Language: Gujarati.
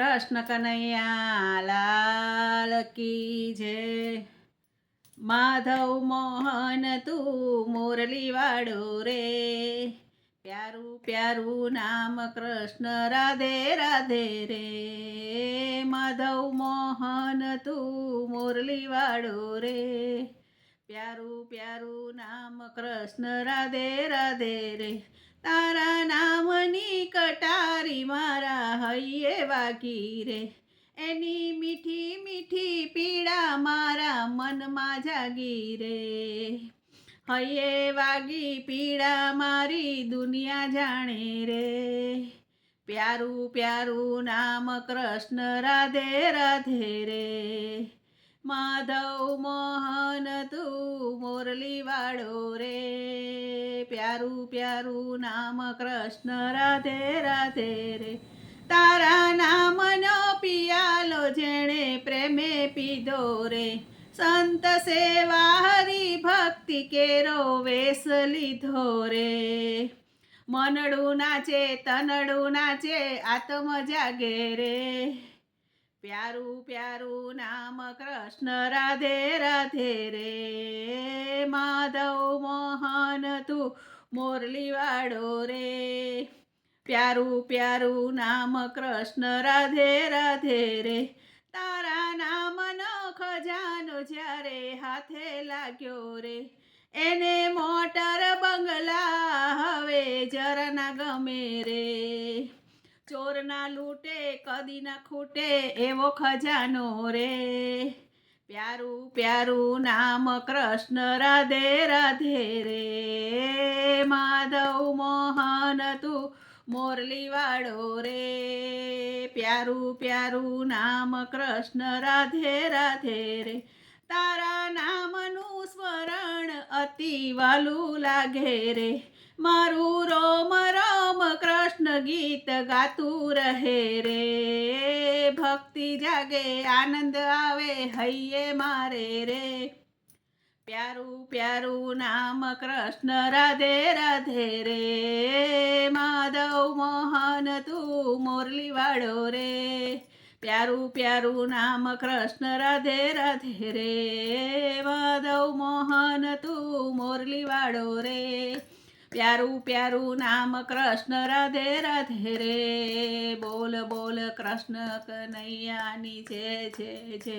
કૃષ્ણ કનૈયા લાલ કી જય. માધવ મોહન, તું મુરલી વાળો રે. પ્યારું પ્યારું નામ કૃષ્ણ, રાધે રાધે રે. માધવ મોહન, તું મુરલી વાળો રે. પ્યારું પ્યારું નામ કૃષ્ણ, રાધે રાધે રે. તારા કટારી હૈયે વાગી રે એની મીઠી મીઠી પીડા મારા મનમાં જાગી રે હૈયે વાગી પીડા મારી દુનિયા જાણે રે. પ્યારું પ્યારું નામ કૃષ્ણ રાધે રાધે રે. માધવ મોહન તું મોરલી વાળો રે. પ્યારું પ્યારું નામ કૃષ્ણ રાધે રાધે રે. સંત સેવા હરી ભક્તિ કેરો વેશ લીધો રે. મનડું નાચે, તનડું નાચે, આત્મ જાગે રે. પ્યારું પ્યારું નામ કૃષ્ણ રાધે રાધે રે. માધવ મોહન, તું મોરલી વાળો રે. પ્યારું પ્યારું નામ કૃષ્ણ રાધે રાધે રે. હાથે લાગ્યો રે. એને મોટર બંગલા હવે જરા ના ગમે રે. ચોરના લૂંટે, કદી ના ખૂટે એવો ખજાનો રે. પ્યારું પ્યારું નામ કૃષ્ણ, રાધે રાધે રે. માધવ મોહન, તું મોરલી વાળો રે. પ્યારું પ્યારું નામ કૃષ્ણ, રાધે રાધે રે. તારા નામનું સ્મરણ અતિ વાલું લાગે રે. મારું રોમ રોમ કૃષ્ણ ગીત ગાતું રહે રે. ભક્તિ જાગે, આનંદ આવે, હૈયે મારે રે. પ્યારું પ્યારું નામ કૃષ્ણ, રાધે રાધે રે. માધવ મોહન, તું મોરલી વાળો રે. પ્યારું પ્યારું નામ કૃષ્ણ, રાધે રાધે રે માધવ મોહન તું મોરલી વાળો રે. પ્યારું પ્યારું નામ કૃષ્ણ, રાધે રાધે રે, બોલ બોલ કૃષ્ણ કનૈયાની જય જય જય